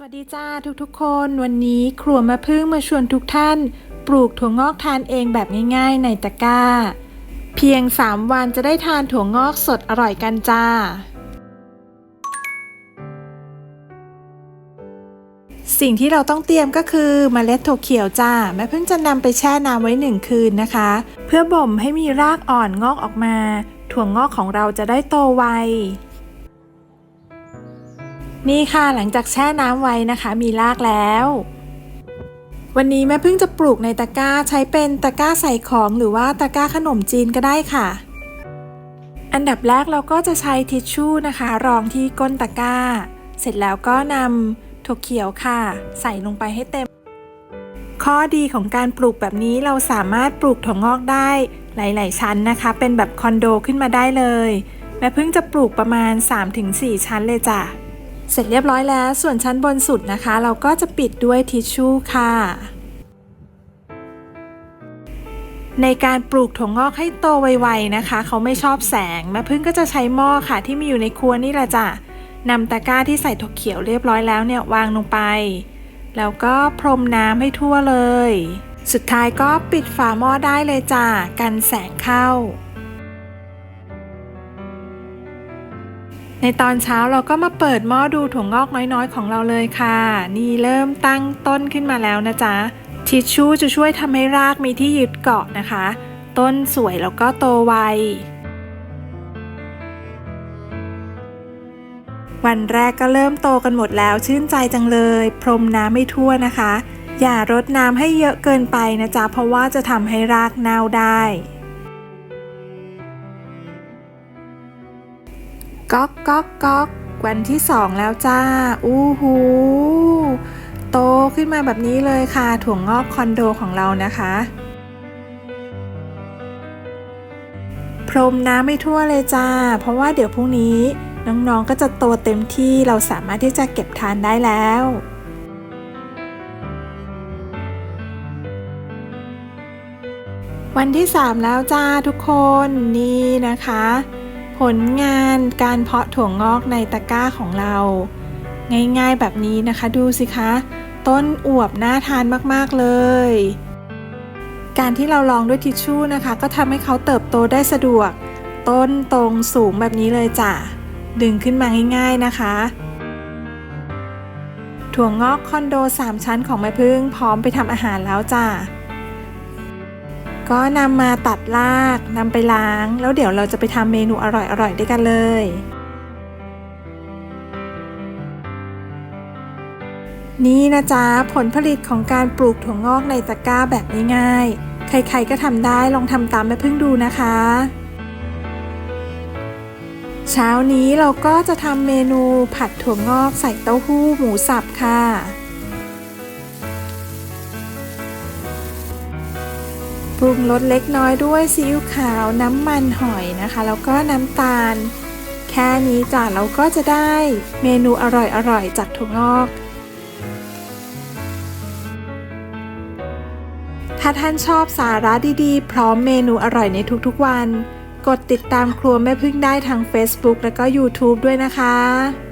สวัสดีจ้าทุกๆ คนวันนี้ครัวมาพึ่งมาชวนทุกท่าน ปลูกถั่วงอกทานเองแบบง่าย ๆ ในตะกร้า เพียง 3 วันจะได้ทานถั่วงอกสดอร่อยกันจ้า สิ่งที่เราต้องเตรียมก็คือเมล็ดถั่วเขียวจ้าแม่พึ่งจะนำไปแช่น้ำไว้หนึ่งคืนนะคะ เพื่อบ่มให้มีรากอ่อนงอกออกมา ถั่วงอกของเราจะได้โตไว นี่ค่ะหลังจากแช่น้ำไว้นะคะ มีรากแล้ว วันนี้แม่พึ่งจะปลูกในตะกร้าใช้เป็นตะกร้าใส่ของหรือว่าตะกร้าขนมจีนก็ได้ค่ะ อันดับแรกเราก็จะใช้ทิชชู่นะคะ รองที่ก้นตะกร้า เสร็จแล้วก็นำถั่วเขียวค่ะ ใส่ลงไปให้เต็ม ข้อดีของการปลูกแบบนี้เราสามารถปลูกถั่วงอกได้หลาย ๆ ชั้นนะคะ เป็นแบบคอนโดขึ้นมาได้เลยแม่พึ่งจะปลูกประมาณ 3-4 ชั้นเลยจ้ะ เสร็จเรียบร้อยแล้ว ส่วนชั้นบนสุดนะคะ เราก็จะปิดด้วยทิชชู่ค่ะ ในการปลูกถั่วงอกให้โตไวๆนะคะ เขาไม่ชอบแสงแม่พึ่งก็จะใช้หม้อค่ะ ที่มีอยู่ในครัวนี่แหละจ้ะนำตะกร้าที่ใส่ถั่วเขียวเรียบร้อยแล้วเนี่ยวางลงไป แล้วก็พรมน้ำให้ทั่วเลย สุดท้ายก็ปิดฝาหม้อได้เลยจ้ะกันแสงเข้า ในตอนเช้าเราก็มาเปิดหม้อดูถั่วงอกน้อยๆ ของเราเลยค่ะ นี่เริ่มตั้งต้นขึ้นมาแล้วนะจ๊ะ ทิชชู่จะช่วยทำให้รากมีที่ยึดเกาะนะคะ ต้นสวยแล้วก็โตไว วันแรกก็เริ่มโตกันหมดแล้วชื่นใจจังเลย พรมน้ำไม่ทั่วนะคะ อย่ารดน้ำให้เยอะเกินไปนะจ๊ะ เพราะว่าจะทำให้รากเน่าได้ ก๊อกก๊อกก๊อกวันที่สองแล้วจ้า อู้หูโตขึ้นมาแบบนี้เลยค่ะ ถั่วงอกคอนโดของเรานะคะ พรมน้ำไม่ทั่วเลยจ้า เพราะว่าเดี๋ยวพรุ่งนี้น้องๆก็จะโตเต็มที่เราสามารถที่จะเก็บทานได้แล้ววันที่ 3 แล้วจ้าทุกคนนี่นะคะ ผลงานการเพาะถั่วงอกในตะกร้าของเรา ง่ายๆแบบนี้นะคะดูสิคะ ต้นอวบน่าทานมากๆเลย การที่เราลองด้วยทิชชู่นะคะ ก็ทำให้เขาเติบโตได้สะดวก ต้นตรงสูงแบบนี้เลยจ้ะ ดึงขึ้นมาง่ายๆนะคะ ถั่วงอกคอนโด 3 ชั้นของแม่พึ่งพร้อมไปทำอาหารแล้วจ้ะ ก็นำมาตัดรากนำไปล้าง แล้วเดี๋ยวเราจะไปทำเมนูอร่อยๆด้วยกันเลย นี่นะจ๊ะผลผลิตของการปลูกถั่วงอกในตะกร้าแบบง่ายๆ ใครๆก็ทำได้ลองทำตามแม่พึ่งดูนะคะ เช้านี้เราก็จะทำเมนูผัดถั่วงอกใส่เต้าหู้หมูสับค่ะ ปรุงรสเล็กน้อยด้วยซีอิ๊วขาวน้ำมันหอยนะคะ แล้วก็น้ำตาล แค่นี้จ้ะเราก็จะได้เมนูอร่อยๆจากถั่วงอก ถ้าท่านชอบสาระดีๆ พร้อมเมนูอร่อยในทุกๆวัน กดติดตามครัวแม่พึ่งได้ทาง Facebook และก็ YouTube ด้วยนะคะ